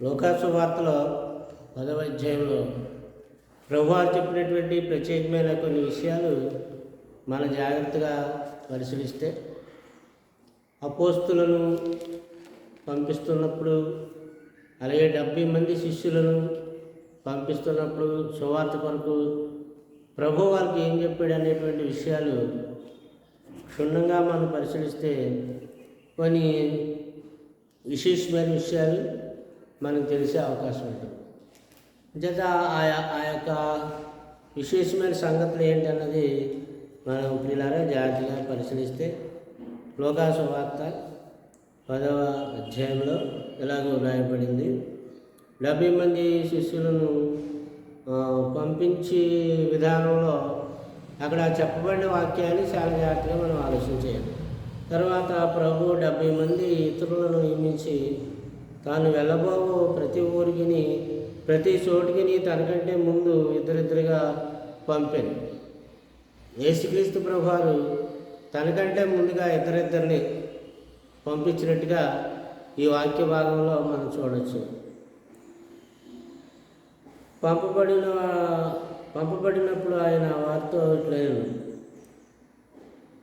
లోకాసు వార్తలో పదవ అధ్యాయంలో ప్రభువారు చెప్పినటువంటి ప్రత్యేకమైన కొన్ని విషయాలు మన జాగ్రత్తగా పరిశీలిస్తే అపోస్తులను పంపిస్తున్నప్పుడు అలాగే డెబ్బై మంది శిష్యులను పంపిస్తున్నప్పుడు సువార్త కొరకు ప్రభు వారికి ఏం చెప్పాడు అనేటువంటి విషయాలు క్షుణ్ణంగా మనం పరిశీలిస్తే కొన్ని విశేషమైన విషయాలు మనకు తెలిసే అవకాశం ఉంటుంది. చేత ఆయా ఆ యొక్క విశేషమైన సంగతులు ఏంటన్నది మనం పిల్లరా జాగ్రత్తగా పరిశీలిస్తే లోకాసు వార్త పదవ అధ్యాయంలో ఎలాగో వ్రాయబడింది. డెబ్బై మంది శిష్యులను పంపించే పంపించి విధానంలో అక్కడ చెప్పబడిన వాక్యాన్ని చాలా జాగ్రత్తగా మనం ఆలోచించేయాలి తర్వాత ప్రభు డెబ్బై మంది ఇతరులను నియమించి తాను వెళ్ళబోవు ప్రతి ఊరికి ప్రతి చోటుకి తనకంటే ముందు ఇద్దరిద్దరుగా పంపాను. యేసుక్రీస్తు ప్రభువారు తనకంటే ముందుగా ఇద్దరిద్దరిని పంపించినట్టుగా ఈ వాక్య భాగంలో మనం చూడవచ్చు పంపబడిన పంపబడినప్పుడు ఆయన వారితో ఇట్లైన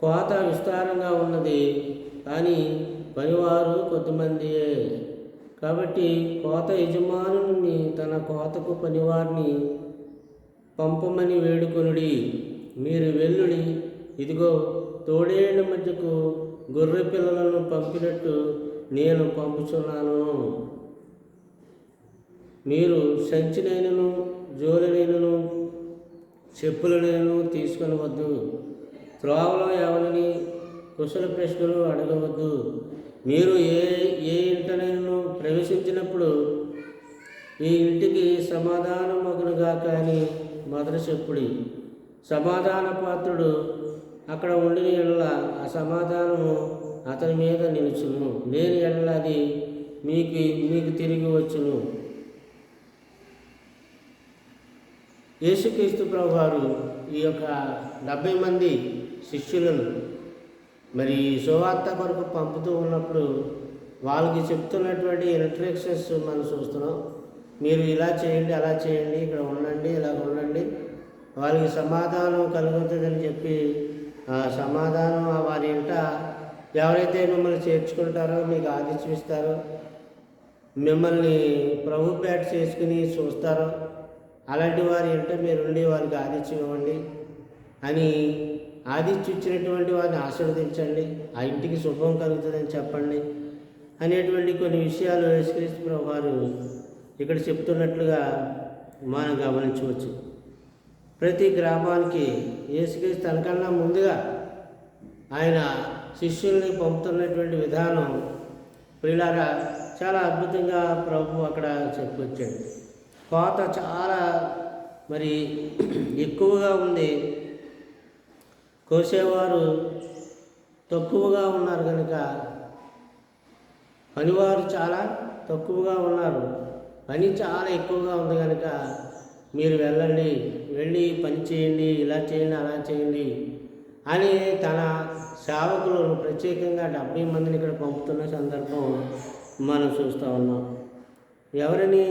కోత విస్తారంగా ఉన్నది కానీ పనివారు కొద్దిమందియే. కాబట్టి కోత యజమానుని తన కోతకు పనివారిని పంపమని వేడుకొనుడి. మీరు వెల్లుడి ఇదిగో తోడేళ్ళ మధ్యకు గొర్రె పిల్లలను పంపినట్టు నేను పంపుచున్నాను. మీరు సంచినైనను జోలినైనను చెప్పులనైనను తీసుకొని వద్దు త్రోవలో ఎవరిని కుశల ప్రశ్నలు అడగవద్దు. మీరు ఏ ఏ ఇంటనైనా ప్రవేశించినప్పుడు ఈ ఇంటికి సమాధానమగునుగా కానీ మొదట చెప్పుడి. సమాధాన పాత్రుడు అక్కడ ఉండిన ఎడల ఆ సమాధానము అతని మీద నిలుచును. లేని ఎడల అది మీకు మీకు తిరిగి వచ్చును. యేసుక్రీస్తు ప్రభు వారు ఈ యొక్క డెబ్బై మంది శిష్యులను మరి సువార్త కొరకు పంపుతూ ఉన్నప్పుడు వాళ్ళకి చెప్తున్నటువంటి ఇన్స్ట్రక్షన్స్ మనం చూస్తున్నాం. మీరు ఇలా చేయండి అలా చేయండి ఇక్కడ ఉండండి ఇలా ఉండండి. వాళ్ళకి సమాధానం కలుగుతుందని చెప్పి ఆ సమాధానం ఆ వారి ఇంట ఎవరైతే మిమ్మల్ని చేర్చుకుంటారో మీకు ఆతిథ్యం మిమ్మల్ని ప్రభు పేట చేసుకుని చూస్తారో అలాంటి వారి ఇంట మీరుండి వారికి ఆతిథ్యం ఇవ్వండి అని ఆదిత్య ఇచ్చినటువంటి వారిని ఆశీర్వదించండి. ఆ ఇంటికి శుభం కలుగుతుందని చెప్పండి. అనేటువంటి కొన్ని విషయాలు యేసుక్రీస్తు ప్రభు వారు ఇక్కడ చెప్తున్నట్లుగా మనం గమనించవచ్చు. ప్రతి గ్రామానికి యేసుక్రీస్తు తనకన్నా ముందుగా ఆయన శిష్యుల్ని పంపుతున్నటువంటి విధానం ప్రియులారా చాలా అద్భుతంగా ప్రభు అక్కడ చెప్పొచ్చాడు. కోత చాలా మరి ఎక్కువగా ఉంది కోసేవారు తక్కువగా ఉన్నారు కనుక పనివారు చాలా తక్కువగా ఉన్నారు. పని చాలా ఎక్కువగా ఉంది కనుక మీరు వెళ్ళండి వెళ్ళి పని చేయండి ఇలా చేయండి అలా చేయండి అని తన సేవకులను ప్రత్యేకంగా డెబ్బై మందిని ఇక్కడ పంపుతున్న సందర్భం మనం చూస్తూ ఉన్నాం. ఎవరిని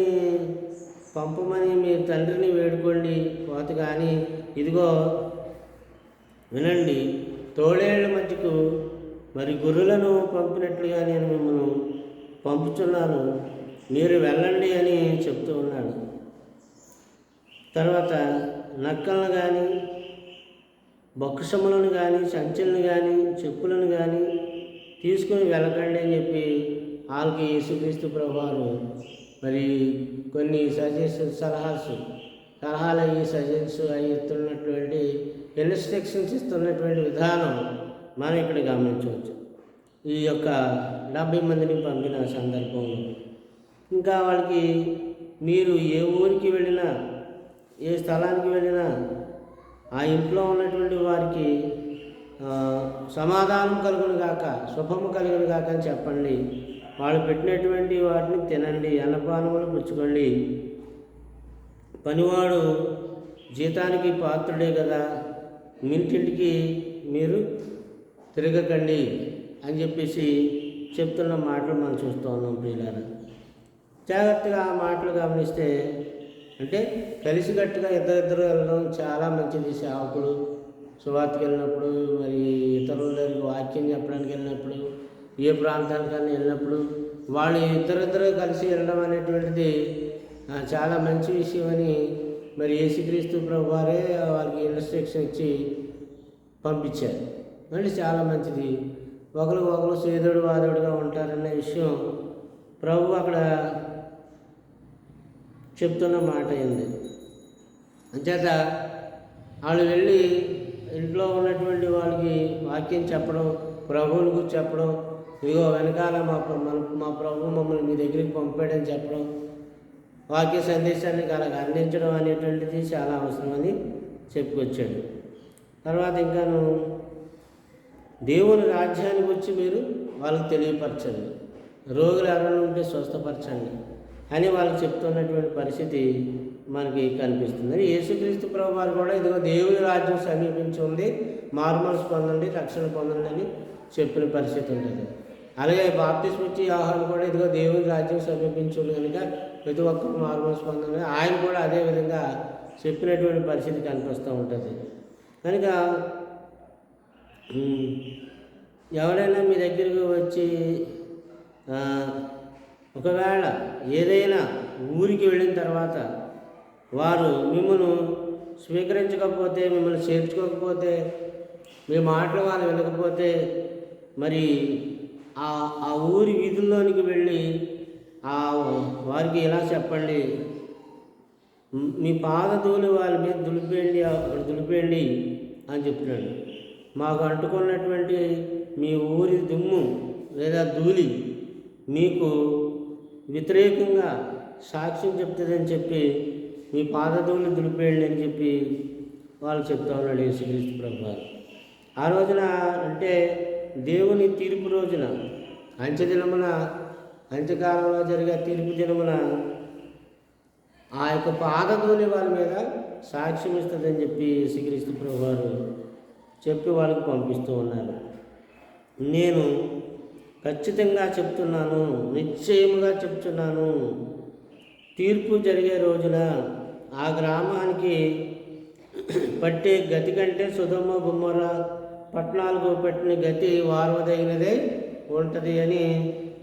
పంపమని మీ తండ్రిని వేడుకోండి కోత కానీ ఇదిగో వినండి తోడేళ్ళ మధ్యకు మరి గొర్రెలను పంపినట్లుగా నేను మిమ్మల్ని పంపుతున్నాను మీరు వెళ్ళండి అని చెప్తూ ఉన్నాడు. తర్వాత నక్కలను కానీ బొక్కసములను కానీ సంచులను కానీ చెప్పులను కానీ తీసుకుని వెళ్ళకండి అని చెప్పి వాళ్ళకి యేసుక్రీస్తు ప్రభువారు మరి కొన్ని సజెషన్ సలహాస్ సలహాలు అయ్యి సజెన్స్ అవి ఇస్తున్నటువంటి ఇన్స్ట్రక్షన్స్ ఇస్తున్నటువంటి విధానం మనం ఇక్కడ గమనించవచ్చు. ఈ యొక్క డెబ్బై మందిని పంపిన సందర్భంలో ఇంకా వాళ్ళకి మీరు ఏ ఊరికి వెళ్ళినా ఏ స్థలానికి వెళ్ళినా ఆ ఇంట్లో ఉన్నటువంటి వారికి సమాధానం కలుగును గాక శుభము కలుగును గాక అని చెప్పండి. వాళ్ళు పెట్టినటువంటి వాటిని తినండి అన్నపానములు పుచ్చుకోండి. పనివాడు జీతానికి పాత్రుడే కదా. మింటింటికి మీరు తిరగకండి అని చెప్పేసి చెప్తున్న మాటలు మనం చూస్తూ ఉన్నాం ప్రియులారా. జాగ్రత్తగా ఆ మాటలు గమనిస్తే అంటే కలిసికట్టుగా ఇద్దరిద్దరు వెళ్ళడం చాలా మంచిది. సేవకుడు సువార్తకి వెళ్ళినప్పుడు మరి ఇతరుల దగ్గరికి వాక్యం చెప్పడానికి వెళ్ళినప్పుడు ఏ ప్రాంతానికైనా వెళ్ళినప్పుడు వాళ్ళు ఇద్దరిద్దరు కలిసి వెళ్ళడం అనేటువంటిది చాలా మంచి విషయం అని మరి యేసుక్రీస్తు ప్రభు వారే వాళ్ళకి ఇన్స్ట్రక్షన్ ఇచ్చి పంపించారు. అంటే చాలా మంచిది. ఒకరు ఒకరు సేదుడు వాదుడుగా ఉంటారనే విషయం ప్రభు అక్కడ చెప్తున్న మాట అయింది అంచేత వాళ్ళు వెళ్ళి ఇంట్లో ఉన్నటువంటి వాళ్ళకి వాక్యం చెప్పడం ప్రభువుని గురించి చెప్పడం ఇదిగో వెనకాల మా మా ప్రభు మమ్మల్ని మీ దగ్గరికి పంపాడని చెప్పడం వాక్య సందేశాన్ని అలాగ అందించడం అనేటువంటిది చాలా అవసరమని చెప్పుకొచ్చాడు. తర్వాత ఇంకాను దేవుని రాజ్యాన్ని గురించి మీరు వాళ్ళకి తెలియపరచండి. రోగులు ఎవరైనా ఉంటే స్వస్థపరచండి అని వాళ్ళు చెప్తున్నటువంటి పరిస్థితి మనకి కనిపిస్తుంది. యేసుక్రీస్తు ప్రభు వారు కూడా ఇదిగో దేవుని రాజ్యం సమీపించి ఉంది. మార్మల్స్ పొందండి రక్షణ పొందండి అని చెప్పిన పరిస్థితి ఉంటుంది. అలాగే బాప్తిస్మ వచ్చి ఆహారం కూడా ఇదిగో దేవుని రాజ్యం సమీపించుంది కనుక ప్రతి ఒక్కరు మార్మల్స్ పొందండి ఆయన కూడా అదే విధంగా చెప్పినటువంటి పరిస్థితి కనిపిస్తూ ఉంటుంది. కనుక ఎవరైనా మీ దగ్గరికి వచ్చి ఒకవేళ ఏదైనా ఊరికి వెళ్ళిన తర్వాత వారు మిమ్మల్ని స్వీకరించకపోతే మిమ్మల్ని చేర్చుకోకపోతే మీ మాటలు వాళ్ళు వినకపోతే మరి ఆ ఆ ఊరి వీధుల్లోనికి వెళ్ళి ఆ వారికి ఇలా చెప్పండి. మీ పాదధూళి వాళ్ళ మీద దులిపేయండి దులిపేయండి అని చెప్తున్నాడు. మాకు అంటుకున్నటువంటి మీ ఊరి దుమ్ము లేదా ధూళి మీకు వ్యతిరేకంగా సాక్ష్యం చెప్తుందని చెప్పి మీ పాదధూళి దులిపేయండి అని చెప్పి వాళ్ళు చెప్తా ఉన్నాడు యేసుక్రీస్తు ప్రభు ఆ రోజున అంటే దేవుని తీర్పు రోజున అంత్య దినమున అంత్యకాలంలో జరిగే తీర్పు దినమున ఆ యొక్క పాదధూళి వాళ్ళ మీద సాక్ష్యం ఇస్తుందని చెప్పి శ్రీకృష్ణ ప్రభు వారు చెప్పి వాళ్ళకి పంపిస్తూ ఉన్నారు. నేను ఖచ్చితంగా చెప్తున్నాను నిశ్చయముగా చెప్తున్నాను. తీర్పు జరిగే రోజున ఆ గ్రామానికి పట్టే గతి కంటే సుధమ గుమ్మర పట్టణాలకు పట్టిన గతి వారవదగినదే ఉంటుంది అని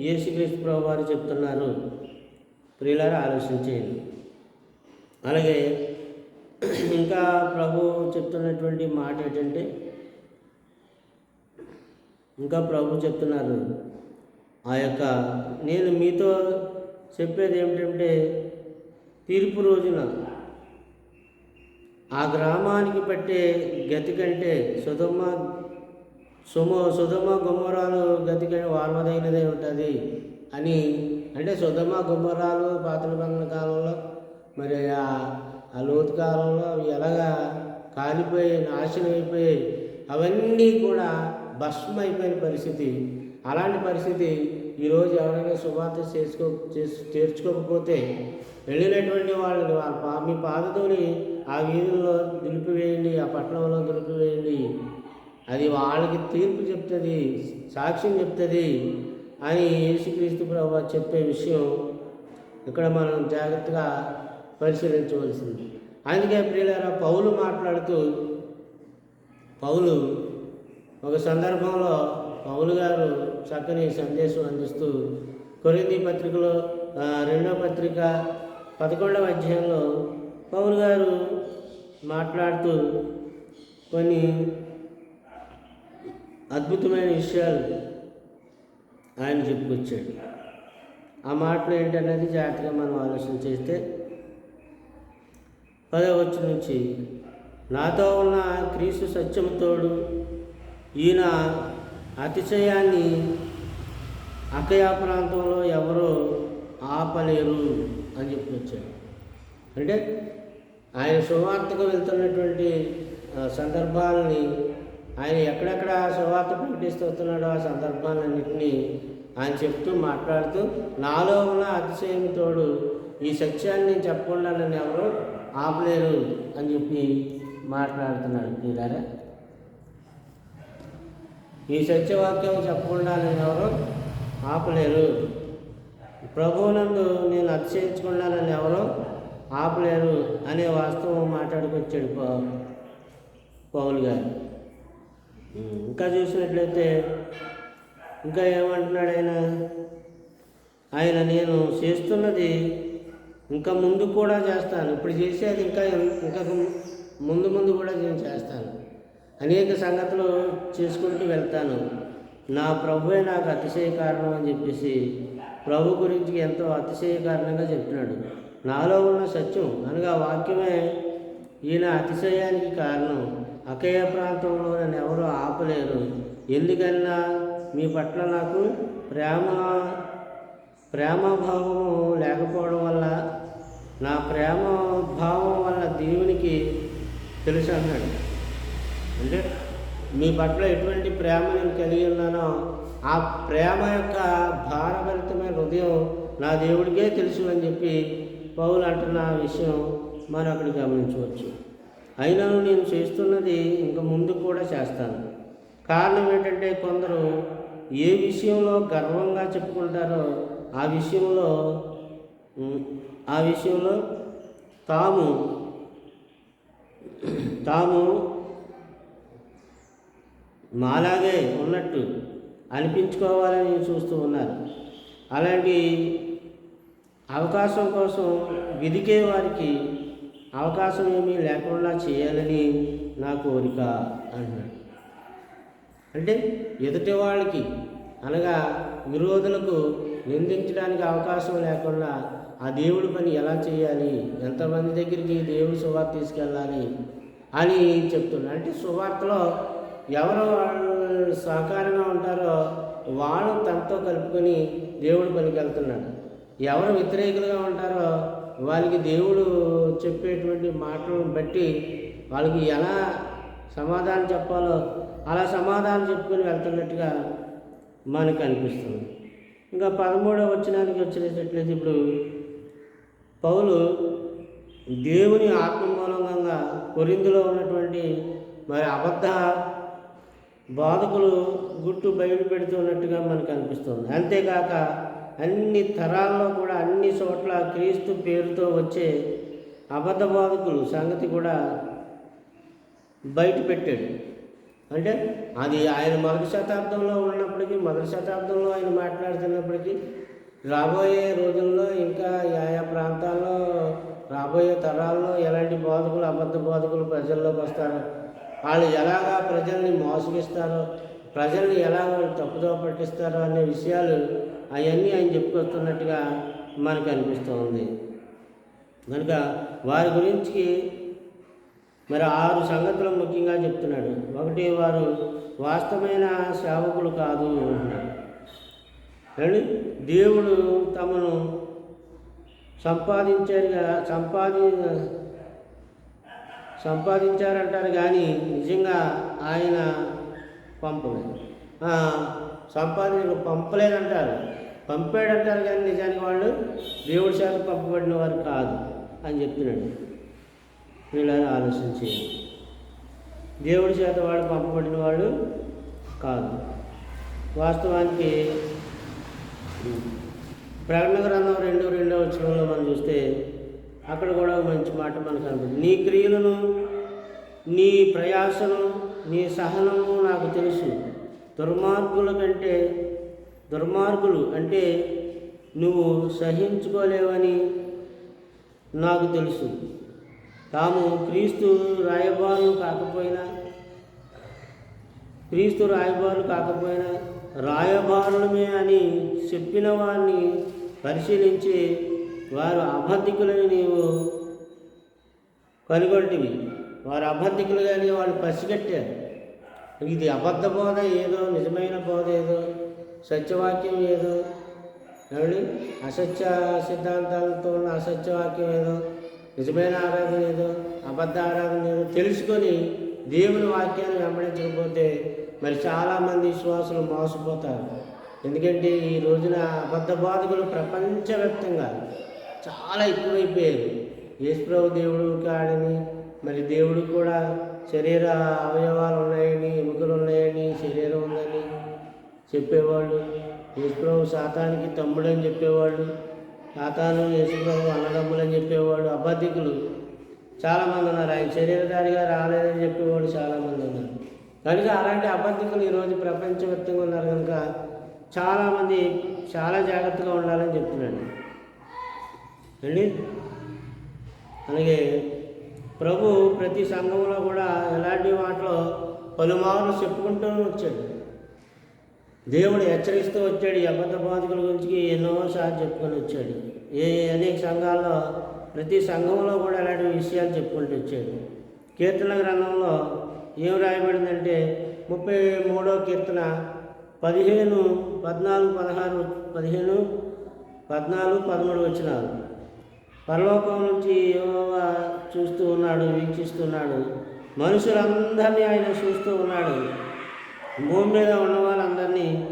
యేసుక్రీస్తు ప్రభు వారు చెప్తున్నారు. ప్రియులారా ఆలోచించేయండి. అలాగే ఇంకా ప్రభు చెప్తున్నటువంటి మాట ఏంటంటే ఇంకా ప్రభు చెప్తున్నారు. ఆ యొక్క నేను మీతో చెప్పేది ఏమిటంటే తీర్పు రోజున ఆ గ్రామానికి పట్టే గతి కంటే సుధమ్మ సుమ సుధమ గుమ్మరాలు గతి వారమదైనదే ఉంటుంది అని. అంటే సుధమ గుమ్మరాలు పాతల బంధన కాలంలో మరి ఆ ఆ లోతు కాలంలో అవి ఎలాగా కాలిపోయి నాశనం అయిపోయి అవన్నీ కూడా భస్మం అయిపోయిన పరిస్థితి. అలాంటి పరిస్థితి ఈరోజు ఎవరైనా శుభార్త చేసుకో చేసు చేర్చుకోకపోతే వెళ్ళినటువంటి వాళ్ళని వాళ్ళ పా మీ పాదతోని ఆ వీధుల్లో దులిపివేయండి ఆ పట్టణంలో దులిపివేయండి అది వాళ్ళకి తీర్పు చెప్తుంది సాక్ష్యం చెప్తుంది అని యేసుక్రీస్తు ప్రభు చెప్పే విషయం ఇక్కడ మనం జాగ్రత్తగా పరిశీలించవలసింది. అందుకే ప్రియులారా పౌలు మాట్లాడుతూ పౌలు ఒక సందర్భంలో పౌలు గారు చక్కని సందేశం అందిస్తూ కొరింది పత్రికలో రెండో పత్రిక పదకొండవ అధ్యాయంలో పౌలు గారు మాట్లాడుతూ కొన్ని అద్భుతమైన విషయాలు ఆయన చెప్పుకొచ్చాడు. ఆ మాటలు ఏంటనేది జాగ్రత్తగా మనం ఆలోచన చేస్తే పదవచ్చు నుంచి నాతో ఉన్న క్రీస్తు సత్యముతోడు ఈయన అతిశయాన్ని అకయా ప్రాంతంలో ఎవరో ఆపలేరు అని చెప్పి వచ్చాడు అంటే ఆయన సువార్తకు వెళ్తున్నటువంటి సందర్భాలని ఆయన ఎక్కడెక్కడ సువార్త ప్రకటిస్తూ వస్తున్నాడో ఆ సందర్భాలన్నింటినీ ఆయన చెప్తూ మాట్లాడుతూ నాలో ఉన్న అతిశయం తోడు ఈ సత్యాన్ని చెప్పకుండా నన్ను ఎవరు ఆపలేరు అని చెప్పి మాట్లాడుతున్నాడు. మీరారా ఈ సత్యవాక్యం చెప్పకుండా నన్ను ఎవరు ఆపలేరు. ప్రభువునందు నేను అతిశయించుకున్నానని ఎవరో ఆపలేరు అనే వాస్తవం మాట్లాడుకొచ్చాడు పౌ పౌలు గారు. ఇంకా చూసినట్లయితే ఇంకా ఏమంటున్నాడు ఆయన ఆయన నేను చేస్తున్నది ఇంకా ముందు కూడా చేస్తాను. ఇప్పుడు చేసేది ఇంకా ఇంకా ముందు ముందు కూడా నేను చేస్తాను. అనేక సంగతులు చేసుకుంటూ వెళ్తాను. నా ప్రభువే నాకు అతిశయ కారణం అని చెప్పేసి ప్రభు గురించి ఎంతో అతిశయ కారణంగా చెప్తున్నాడు. నాలో ఉన్న సత్యం అనగా వాక్యమే ఈయన అతిశయానికి కారణం. అకయ ప్రాంతంలో నన్ను ఎవరూ ఆపలేరు. ఎందుకన్నా? మీ పట్ల నాకు ప్రేమ ప్రేమభావము లేకపోవడం వల్ల నా ప్రేమ భావం వల్ల దేవునికి తెలుసు అన్నాడు. అంటే మీ పట్ల ఎటువంటి ప్రేమ నేను కలిగి ఉన్నానో ఆ ప్రేమ యొక్క భారభరితమైన హృదయం నా దేవుడికే తెలుసు అని చెప్పి పౌలు అంటున్న విషయం మనం అక్కడ గమనించవచ్చు. అయినను నేను చేస్తున్నది ఇంక ముందు కూడా చేస్తాను. కారణం ఏంటంటే కొందరు ఏ విషయంలో గర్వంగా చెప్పుకుంటారో ఆ విషయంలో ఆ విషయంలో తాము తాము మాలాగే ఉన్నట్టు అనిపించుకోవాలని చూస్తూ ఉన్నారు అలాంటి అవకాశం కోసం వెదికే వారికి అవకాశం ఏమీ లేకుండా చేయాలని నా కోరిక అంటున్నాడు. అంటే ఎదుటి వాళ్ళకి అనగా విరోధులకు నిందించడానికి అవకాశం లేకుండా ఆ దేవుడి పని ఎలా చేయాలి? ఎంతమంది దగ్గరికి దేవుడి సువార్త తీసుకెళ్ళాలి? అని చెప్తున్నాడు. అంటే సువార్తలో ఎవరు వాళ్ళు సహకారంగా ఉంటారో వాళ్ళు తనతో కలుపుకొని దేవుడి పనికి వెళ్తున్నాడు. ఎవరు వ్యతిరేకులుగా ఉంటారో వాళ్ళకి దేవుడు చెప్పేటువంటి మాటలను బట్టి వాళ్ళకి ఎలా సమాధానం చెప్పాలో అలా సమాధానం చెప్పుకొని వెళ్తున్నట్టుగా మనకు అనిపిస్తుంది. ఇంకా పదమూడవ వచ్చినానికి వచ్చినట్లయితే ఇప్పుడు పౌలు దేవుని ఆత్మ మూలంగా కొరిందులో ఉన్నటువంటి మరి అబద్ధ బాధకులు గుట్టు బయట పెడుతున్నట్టుగా మనకు అనిపిస్తుంది. అంతేకాక అన్ని తరాల్లో కూడా అన్ని చోట్ల క్రీస్తు పేరుతో వచ్చే అబద్ధ బాధకులు సంగతి కూడా బయట పెట్టాడు. అంటే అది ఆయన మొదటి శతాబ్దంలో ఉన్నప్పటికీ మొదటి శతాబ్దంలో ఆయన మాట్లాడుతున్నప్పటికీ రాబోయే రోజుల్లో ఇంకా ఆయా ప్రాంతాల్లో రాబోయే తరాల్లో ఎలాంటి బోధకులు అబద్ధ బోధకులు ప్రజల్లోకి వస్తారో వాళ్ళు ఎలాగా ప్రజల్ని మోసగిస్తారో ప్రజల్ని ఎలా వాళ్ళు తప్పుదో పట్టిస్తారో అనే విషయాలు అవన్నీ ఆయన చెప్పుకొస్తున్నట్టుగా మనకు అనిపిస్తూ ఉంది కనుక వారి గురించి మరి ఆరు సంగతులు ముఖ్యంగా చెప్తున్నాడు. ఒకటి వారు వాస్తవమైన సేవకులు కాదు అంటున్నాడు. దేవుడు తమను సంపాదించారుగా సంపాది సంపాదించారంటారు కానీ నిజంగా ఆయన పంపలేదు. ఆ, పంపలేదంటారు. పంపాడంటారు కానీ నిజానికి వాళ్ళు దేవుడి చేత పంపబడిన వారు కాదు అని చెప్తున్నాడు. వీళ్ళని ఆలోచించి దేవుడి చేత వాళ్ళు పంపబడిన వాళ్ళు కాదు. వాస్తవానికి ప్రకటన గ్రంథం రెండు రెండవ వచనంలో మనం చూస్తే అక్కడ కూడా మంచి మాట మనకు అనుకుంటుంది నీ క్రియలను నీ ప్రయాసను నీ సహనము నాకు తెలుసు. దుర్మార్గుల కంటే దుర్మార్గులు అంటే నువ్వు సహించుకోలేవని నాకు తెలుసు. తాము క్రీస్తు రాయబారులు కాకపోయినా క్రీస్తు రాయబారు కాకపోయినా రాయబారులమే అని చెప్పిన వారిని పరిశీలించి వారు అబద్ధికులని నీవు కనుగొంటివి. వారు అబద్ధికులు కానీ వాళ్ళు పసిగట్టారు. ఇది అబద్ధ బోధ ఏదో నిజమైన బోధ ఏదో సత్యవాక్యం ఏదో ఏమండి? అసత్య సిద్ధాంతాలతో ఉన్న అసత్యవాక్యం ఏదో నిజమైన ఆరాధన ఏదో అబద్ధ ఆరాధన ఏదో తెలుసుకొని దేవుని వాక్యాన్ని వెంబడించకపోతే మరి చాలామంది విశ్వాసులు మోసపోతారు. ఎందుకంటే ఈ రోజున అబద్ధ బాధకులు ప్రపంచవ్యాప్తంగా చాలా ఎక్కువైపోయారు. యేసుప్రభు దేవుడు కాడని మరి దేవుడు కూడా శరీర అవయవాలు ఉన్నాయని ఎముకలు ఉన్నాయని శరీరం ఉందని చెప్పేవాళ్ళు. యేసుప్రభు సాతానికి తమ్ముడని చెప్పేవాళ్ళు. సాతాను యేసుప్రభు అన్నదమ్ములని చెప్పేవాడు అబద్ధికులు. చాలామంది ఉన్నారు. ఆయన శరీరధారిగా రాలేదని చెప్పేవాళ్ళు చాలామంది ఉన్నారు. కనుక అలాంటి అబద్ధికులు ఈరోజు ప్రపంచవ్యాప్తంగా ఉన్నారు కనుక చాలామంది చాలా జాగ్రత్తగా ఉండాలని చెప్తున్నాను అండి? అలాగే ప్రభు ప్రతి సంఘంలో కూడా ఎలాంటి వాటిలో పలుమార్లు చెప్పుకుంటూ వచ్చాడు. దేవుడు హెచ్చరిస్తూ వచ్చాడు ఈ అబద్ధ బాధకుల గురించి ఎన్నోసార్లు చెప్పుకొని వచ్చాడు. ఏ అనేక సంఘాల్లో ప్రతి సంఘంలో కూడా అలాంటి విషయాలు చెప్పుకుంటూ వచ్చాడు. కీర్తన గ్రంథంలో ఏం రాయబడిందంటే ముప్పై మూడో కీర్తన పదిహేను పద్నాలుగు పదహారు పదిహేను పద్నాలుగు పదమూడు వచ్చినారు పరలోకం నుంచి యెహోవా చూస్తూ ఉన్నాడు వీక్షిస్తున్నాడు మనుషులందరినీ ఆయన చూస్తూ ఉన్నాడు. భూమి మీద ఉన్న వాళ్ళందరినీ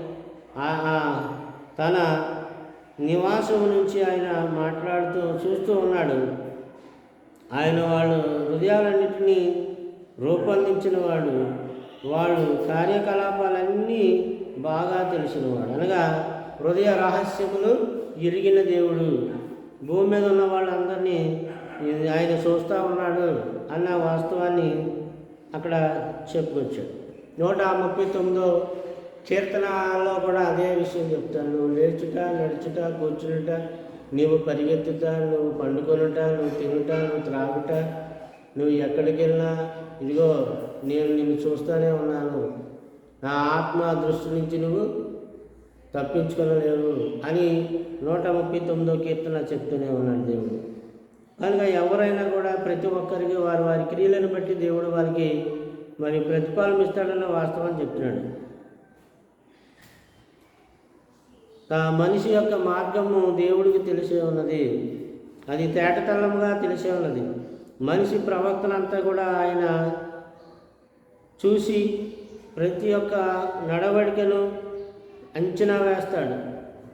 తన నివాసం నుంచి ఆయన మాట్లాడుతూ చూస్తూ ఉన్నాడు. ఆయన వాళ్ళు హృదయాలన్నింటినీ రూపొందించిన వాడు వాళ్ళు కార్యకలాపాలన్నీ బాగా తెలిసినవాడు. అనగా హృదయ రహస్యములు ఎరిగిన దేవుడు. భూమి మీద ఉన్న వాళ్ళందరినీ ఆయన చూస్తూ ఉన్నాడు అన్న వాస్తవాన్ని అక్కడ చెప్పుకొచ్చాడు. నూట ముప్పై తొమ్మిదో కీర్తనలో కూడా అదే విషయం చెప్తాను నువ్వు లేచుట నడుచుట కూర్చునుట నీవు పరిగెత్తుట నువ్వు పండుకొనుట నువ్వు తినుట నువ్వు త్రాగుట నువ్వు ఎక్కడికి వెళ్ళినా ఇదిగో నేను నిన్ను చూస్తూనే ఉన్నాను. నా ఆత్మ దృష్టి నుంచి నువ్వు తప్పించుకోలేరు అని నూట ముప్పై తొమ్మిదో కీర్తన చెప్తూనే ఉన్నాడు దేవుడు. కనుక ఎవరైనా కూడా ప్రతి ఒక్కరికి వారు వారి క్రియలను బట్టి దేవుడు వారికి మరి ప్రతిఫలం ఇస్తాడన్న వాస్తవం చెప్తున్నాడు. ఆ మనిషి యొక్క మార్గము దేవుడికి తెలిసే ఉన్నది. అది తేటతల్లముగా తెలిసే ఉన్నది. మనిషి ప్రవర్తనంతా కూడా ఆయన చూసి ప్రతి ఒక్క నడవడికను అంచనా వేస్తాడు.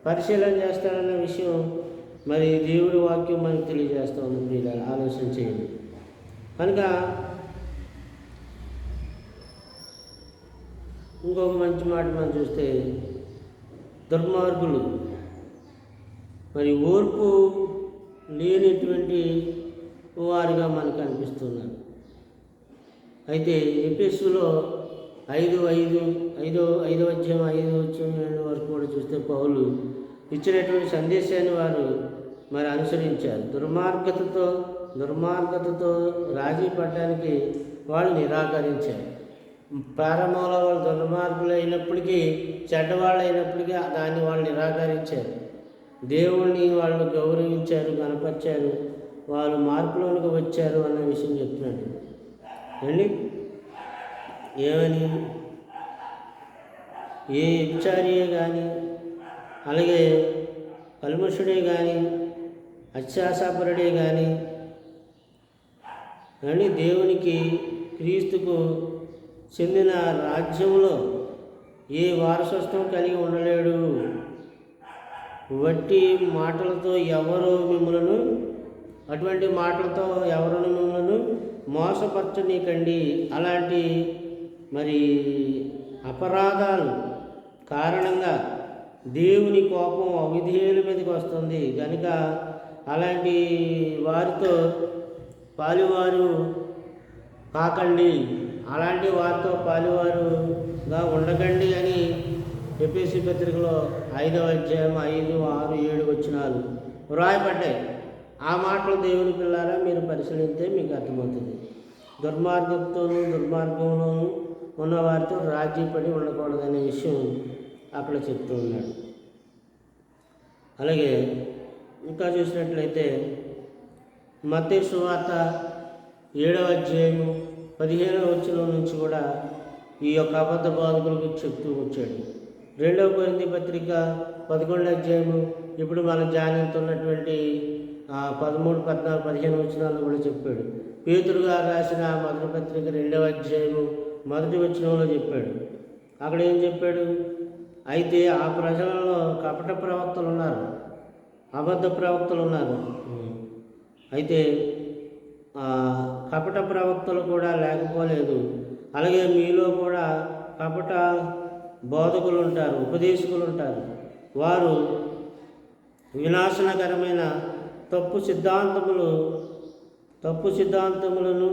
పరిశీలన చేస్తాడన్న విషయం మరి దేవుడి వాక్యం మనకు తెలియజేస్తూ ఉంది మీరు ఆలోచన చేయండి. కనుక ఇంకొక మంచి మాట మనం చూస్తే దుర్మార్గులు. మరి ఓర్పు లేనటువంటి వారిగా మనకు అనిపిస్తున్నారు. అయితే ఎపిఎస్లో ఐదు ఐదు ఐదో ఐదో అధ్యాయం ఐదు అధ్యాయం వరకు కూడా చూస్తే పౌలు ఇచ్చినటువంటి సందేశాన్ని వారు మరి అనుసరించారు. దుర్మార్గతతో దుర్మార్గతతో రాజీ పడడానికి వాళ్ళు నిరాకరించారు. ప్రారంభంలో వాళ్ళు దుర్మార్గులు అయినప్పటికీ చెడ్డవాళ్ళు అయినప్పటికీ దాన్ని వాళ్ళు నిరాకరించారు. దేవుణ్ణి వాళ్ళు గౌరవించారు కనపరిచారు వాళ్ళు మార్పులోనికి వచ్చారు అన్న విషయం చెప్తున్నాడు. అండి ఏమని? ఏ విచారియే కానీ అలాగే కల్మషుడే కానీ అత్యాసాపరుడే కానీ అని దేవునికి క్రీస్తుకు చెందిన రాజ్యంలో ఏ వారసత్వం కలిగి ఉండలేడు. వట్టి మాటలతో ఎవరు మిమ్మలను అటువంటి మాటలతో ఎవరు మిమ్మలను మోసపరచనీకండి. అలాంటి మరి అపరాధాలు కారణంగా దేవుని కోపం అవిధేయుల మీదకి వస్తుంది. కనుక అలాంటి వారితో పాలువారు కాకండి. అలాంటి వారితో పాలువారుగా ఉండకండి అని ఎపిసి పత్రికలో ఐదవ అధ్యాయం ఐదు ఆరు ఏడు వచ్చినాలు వ్రాయబడ్డాయి. ఆ మాటలు దేవుని పిల్లారా మీరు పరిశీలిస్తే మీకు అర్థమవుతుంది. దుర్మార్గంతోనూ దుర్మార్గంలోనూ ఉన్నవారితో రాజీపడి రాజీ పడి ఉండకూడదనే విషయం అక్కడ చెప్తూ ఉన్నాడు. అలాగే ఇంకా చూసినట్లయితే మత్తే సువార్త ఏడవ అధ్యాయము పదిహేనవ వచ్చిన నుంచి కూడా ఈ యొక్క అబద్ధ బాధకులకు చెప్తూ వచ్చాడు. రెండవ కొరింది పత్రిక పదకొండు అధ్యాయము ఇప్పుడు మనం జానింతున్నటువంటి పదమూడు పద్నాలుగు పదిహేను వచనాలు కూడా చెప్పాడు. పేతురు గారు రాసిన మొదటి పత్రిక రెండవ అధ్యాయము మొదటి వచనంలో చెప్పాడు. అక్కడ ఏం చెప్పాడు? అయితే ఆ ప్రజలలో కపట ప్రవక్తలు ఉన్నారు అబద్ధ ప్రవక్తలు ఉన్నారు అయితే కపట ప్రవక్తలు కూడా లేకపోలేదు. అలాగే మీలో కూడా కపట బోధకులు ఉంటారు ఉపదేశకులు ఉంటారు వారు వినాశనకరమైన తప్పు సిద్ధాంతములు తప్పు సిద్ధాంతములను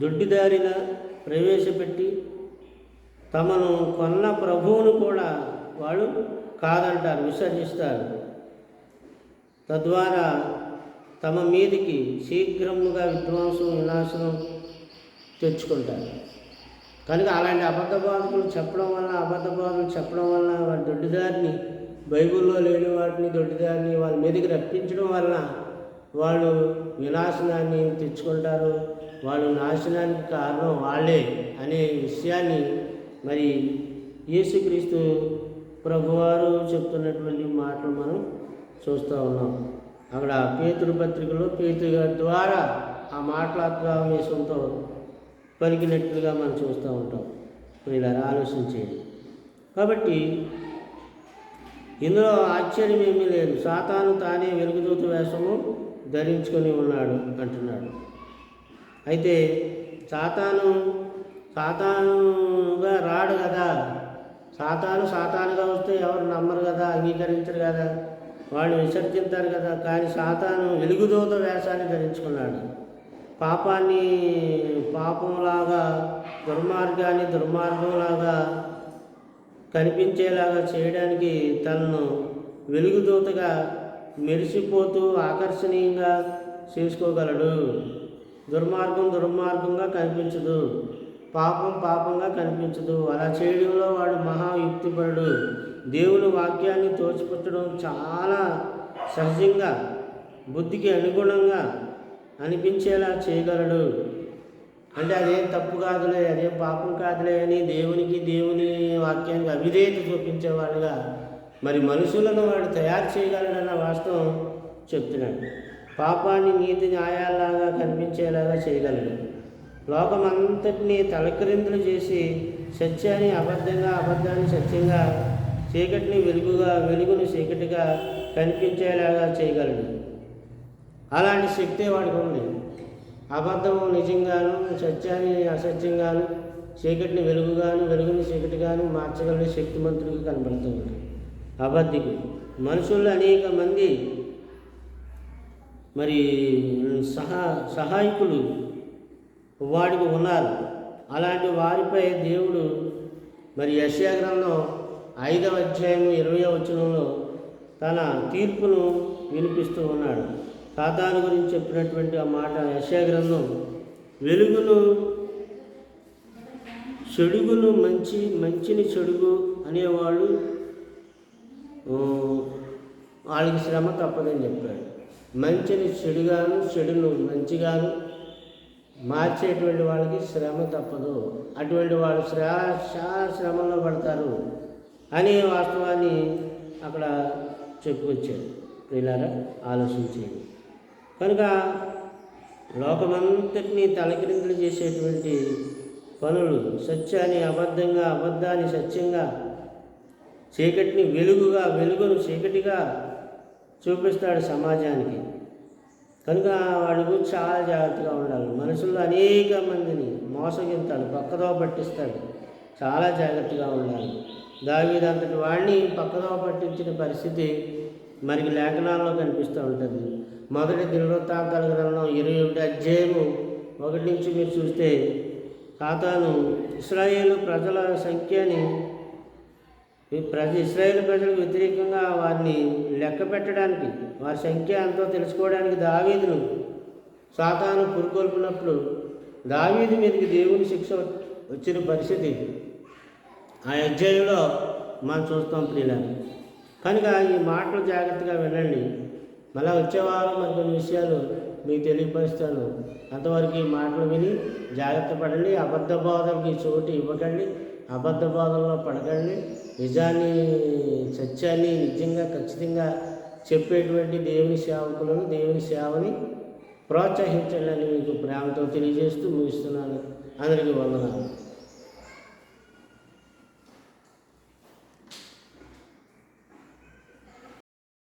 దొడ్డిదారిన ప్రవేశపెట్టి తమను కొన్న ప్రభువును కూడా వాళ్ళు కాదంటారు విసర్జిస్తారు. తద్వారా తమ మీదికి శీఘ్రముగా విధ్వంసం వినాశనం తెచ్చుకుంటారు. కనుక అలాంటి అబద్ధ బాధకులు చెప్పడం వల్ల అబద్ధ బాధలు చెప్పడం వల్ల వారి దొడ్డిదారిని బైబిల్లో లేని వాటిని దొడ్డిదారిని వాళ్ళ మీదకి రప్పించడం వల్ల వాళ్ళు వినాశనాన్ని తెచ్చుకుంటారు. వాళ్ళు నాశనానికి కారణం వాళ్ళే అనే విషయాన్ని మరి యేసుక్రీస్తు ప్రభువారు చెప్తున్నటువంటి మాటలు మనం చూస్తూ ఉన్నాం. అక్కడ పేతురు పత్రికలో పేతురు ద్వారా ఆ మాటల ఆత్మావేశంతో పలికినట్లుగా మనం చూస్తూ ఉంటాం. ఇప్పుడు ఇలా ఆలోచించేది కాబట్టి ఇందులో ఆశ్చర్యం ఏమీ లేదు. సాతాను తానే వెలుగుదూత వేషము ధరించుకొని ఉన్నాడు అంటున్నాడు. అయితే సాతాను సాతానుగా రాడు కదా. సాతాను సాతానుగా వస్తే ఎవరు నమ్మరు కదా అంగీకరించరు కదా. వాళ్ళు విసర్జించారు కదా. కానీ సాతాను వెలుగుదూత వేషాన్ని ధరించుకున్నాడు. పాపాన్ని పాపంలాగా దుర్మార్గాన్ని దుర్మార్గంలాగా కనిపించేలాగా చేయడానికి తనను వెలుగుదూతగా మెరిసిపోతూ ఆకర్షణీయంగా చేసుకోగలడు. దుర్మార్గం దుర్మార్గంగా కనిపించదు. పాపం పాపంగా కనిపించదు. అలా చేయడంలో వాడు మహాయుక్తిపరుడు దేవుని వాక్యాన్ని తోచిపుచ్చడం చాలా సహజంగా బుద్ధికి అనుగుణంగా అనిపించేలా చేయగలడు. అంటే అదేం తప్పు కాదులే అదేం పాపం కాదులే అని దేవునికి దేవుని వాక్యానికి అవిధేయత చూపించేవాడుగా మరి మనుషులను వాడు తయారు చేయగలడన్న వాస్తవం చెప్తున్నాడు. పాపాన్ని నీతి న్యాయాల్లాగా కనిపించేలాగా చేయగలడు. లోకమంతటినీ తలక్రిందులు చేసి సత్యాన్ని అబద్ధంగా అబద్ధాన్ని సత్యంగా చీకటిని వెలుగుగా వెలుగుని చీకటిగా కనిపించేలాగా చేయగలడు. అలాంటి శక్తి వాడికి ఉంది అబద్ధము నిజంగాను సత్యాన్ని అసత్యంగాను చీకటిని వెలుగుగాను వెలుగుని చీకటిగాను మార్చగలిగే శక్తిమంతుడికి కనబడుతుంది అబద్ధికి మనుషుల్లో అనేక మంది మరి సహా సహాయకులు వాడికి ఉన్నారు. అలాంటి వారిపై దేవుడు మరి యశ్యాగ్రంధం ఐదవ అధ్యాయం ఇరవై వచనంలో తన తీర్పును వినిపిస్తూ ఉన్నాడు. సాతాను గురించి చెప్పినటువంటి ఆ మాట యశ్యా వెలుగును చెడుగును మంచి మంచిని చెడుగు అనేవాళ్ళు వాళ్ళకి శ్రమ తప్పదని చెప్పాడు. మంచిని చెడుగాను చెడును మంచిగాను మార్చేటువంటి వాళ్ళకి శ్రమ తప్పదు. అటువంటి వాళ్ళు శ్రా చాలా శ్రమలో పడతారు అనే వాస్తవాన్ని అక్కడ చెప్పుకొచ్చారు. ప్రియులారా ఆలోచించేది కనుక లోకమంతటినీ తలకిరిందులు చేసేటువంటి పనులు సత్యాన్ని అబద్ధంగా అబద్ధాన్ని సత్యంగా చీకటిని వెలుగుగా వెలుగును చీకటిగా చూపిస్తాడు సమాజానికి. కనుక వాళ్ళ గురించి చాలా జాగ్రత్తగా ఉండాలి. మనుషుల్లో అనేక మందిని మోసగింతాడు పక్కదో పట్టిస్తాడు. చాలా జాగ్రత్తగా ఉండాలి. దావీదంతటి వాడిని పక్కదో పట్టించిన పరిస్థితి మనకి లేఖనాల్లో కనిపిస్తూ ఉంటుంది. మొదటి దినవృత్తాంతాల గ్రంథం ఇరవై ఒకటి అధ్యాయము ఒకటి నుంచి మీరు చూస్తే ఖాతాను ఇస్రాయేలు ప్రజల సంఖ్యని ఈ ప్రజ ఇస్రాయేల్ ప్రజలకు వ్యతిరేకంగా వారిని లెక్క పెట్టడానికి వారి సంఖ్య ఎంతో తెలుసుకోవడానికి దావీదును సాతాను పురుకొల్పినప్పుడు దావీదు మీదకి దేవుని శిక్ష వచ్చిన పరిస్థితి. ఆ అధ్యాయంలో మనం చూస్తాం ప్రియులని కనుక ఈ మాటలు జాగ్రత్తగా వినండి. మళ్ళీ వచ్చేవారం మరి కొన్ని విషయాలు మీకు తెలియపరుస్తాను. అంతవరకు ఈ మాటలు విని జాగ్రత్త పడండి. అబద్ధ బోధలకి చోటు ఇవ్వకండి. అబద్ధ బోధనలో పడకండి. నిజాన్ని సత్యాన్ని నిజంగా ఖచ్చితంగా చెప్పేటువంటి దేవుని సేవకులను దేవుని సేవని ప్రోత్సహించండి అని మీకు ప్రేమతో తెలియజేస్తూ ముగిస్తున్నాను. అందరికీ వందనాలు.